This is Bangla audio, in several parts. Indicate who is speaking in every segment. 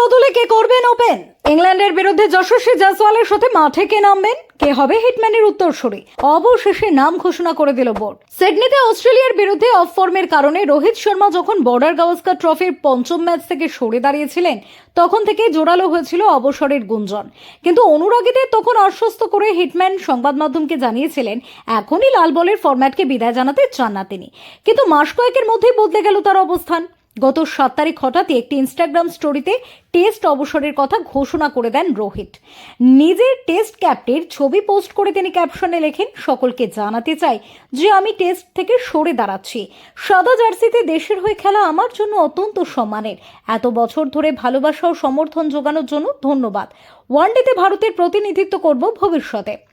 Speaker 1: বদলে কে করবেন ওপেন? ইংল্যান্ডের বিরুদ্ধে যশস্বী জয়সওয়ালের সাথে মাঠে কে নামবেন? কে হবে হিটম্যানের উত্তরসূরি? অবশেষে নাম ঘোষণা করে দিল বোর্ড। সিডনিতে অস্ট্রেলিয়ার বিরুদ্ধে অফ ফর্মের কারণে রোহিত শর্মা যখন বর্ডার গাওয়াস্কার ট্রফির পঞ্চম ম্যাচ থেকে সরে দাঁড়িয়েছিলেন, তখন থেকে জোরালো হয়েছিল অবসরের গুঞ্জন। কিন্তু অনুরাগীদের তখন আশ্বস্ত করে হিটম্যান সংবাদ মাধ্যমকে জানিয়েছিলেন, এখনই লাল বলের ফরম্যাটকে বিদায় জানাতে চান না তিনি। কিন্তু মাস কয়েকের মধ্যেই বদলে গেল তার অবস্থান। গত সাত তারিখ হঠাৎই একটি ইনস্টাগ্রাম স্টোরিতে টেস্ট অবসরের কথা ঘোষণা করে দেন রোহিত। নিজের টেস্ট ক্যাপ্টের ছবি পোস্ট করে তিনি ক্যাপশনে লেখেন, সকলকে জানাতে চাই যে আমি টেস্ট থেকে সরে দাঁড়াচ্ছি। সাদা জার্সিতে দেশের হয়ে খেলা আমার জন্য অত্যন্ত সম্মানের। এত বছর ধরে ভালোবাসা ও সমর্থন যোগানোর জন্য ধন্যবাদ। ওয়ানডেতে ভারতের প্রতিনিধিত্ব করব ভবিষ্যতে।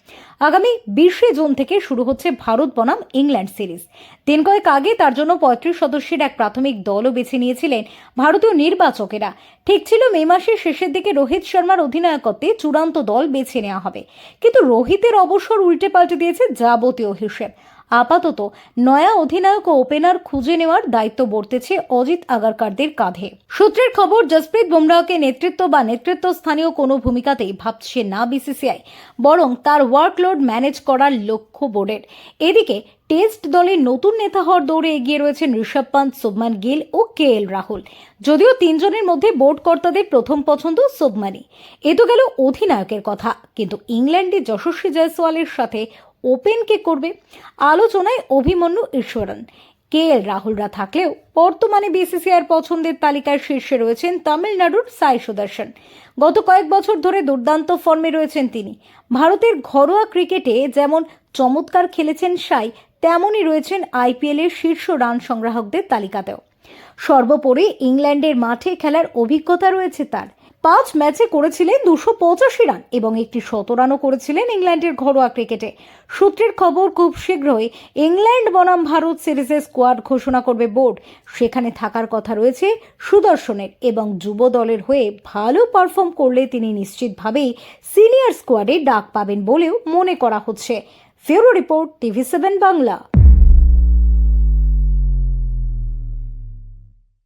Speaker 1: আগামী বিশে জুন থেকে শুরু হচ্ছে ভারত বনাম ইংল্যান্ড সিরিজ। দিন কয়েক আগে তার জন্য পঁয়ত্রিশ সদস্যের এক প্রাথমিক দলও বেছে নিয়েছিলেন ভারতীয় নির্বাচকেরা। ঠিক ছিল মে মাসের শেষের দিকে রোহিত শর্মার অধিনায়কত্বে চূড়ান্ত দল বেছে নেওয়া হবে। কিন্তু রোহিতের অবসর উল্টে পাল্টে দিয়েছে যাবতীয় হিসেব। আপাতত নয়া অধিনায়ক ও ওপেনার খুঁজে নেওয়ার দায়িত্ব বর্তেছে অজিত আগারকারদের কাঁধে। সূত্রের খবর, জসপ্রীত বুমরাহকে নেতৃত্ব বা নেতৃত্ব স্থানীয় কোনো ভূমিকাতেই ভাবছে না বিসিসিআই, বরং তার ওয়ার্কলোড ম্যানেজ করার লক্ষ্য বোর্ডের। এদিকে টেস্ট দলের নতুন নেতা হওয়ার দৌড়ে এগিয়ে রয়েছেন ঋষভ পান্ত, শুভমান গিল ও কে এল রাহুল। যদিও তিনজনের মধ্যে বোর্ড কর্তাদের প্রথম পছন্দ শুভমানি এ তো গেল অধিনায়কের কথা, কিন্তু ইংল্যান্ডে যশস্বী জয়সওয়ালের সাথে ওপেন কে করবে? আলোচনায় অভিমন্যু ঈশ্বরন কে এল রাহুলরা থাকলেও বর্তমানে বিসিসিআইয়ের পছন্দের তালিকায় শীর্ষে রয়েছেন তামিলনাড়ুর সাই সুদর্শন। গত কয়েক বছর ধরে দুর্দান্ত ফর্মে রয়েছেন তিনি। ভারতের ঘরোয়া ক্রিকেটে যেমন চমৎকার খেলেছেন সাই, তেমনই রয়েছেন আইপিএলের শীর্ষ রান সংগ্রাহকদের তালিকাতেও। সর্বোপরি ইংল্যান্ডের মাঠে খেলার অভিজ্ঞতা রয়েছে তার। পাঁচ ম্যাচে করেছিলেন দুশো পঁচাশি রান এবং একটি শত রানও করেছিলেন ইংল্যান্ডের ঘরোয়া ক্রিকেটে। সূত্রের খবর, খুব শীঘ্রই ইংল্যান্ড বনাম ভারত সিরিজের স্কোয়াড ঘোষণা করবে বোর্ড। সেখানে থাকার কথা রয়েছে সুদর্শনের এবং যুব দলের হয়ে ভালো পারফর্ম করলে তিনি নিশ্চিতভাবেই সিনিয়র স্কোয়াডে ডাক পাবেন বলেও মনে করা হচ্ছে। ফেরো রিপোর্ট টিভি সেভেন বাংলা।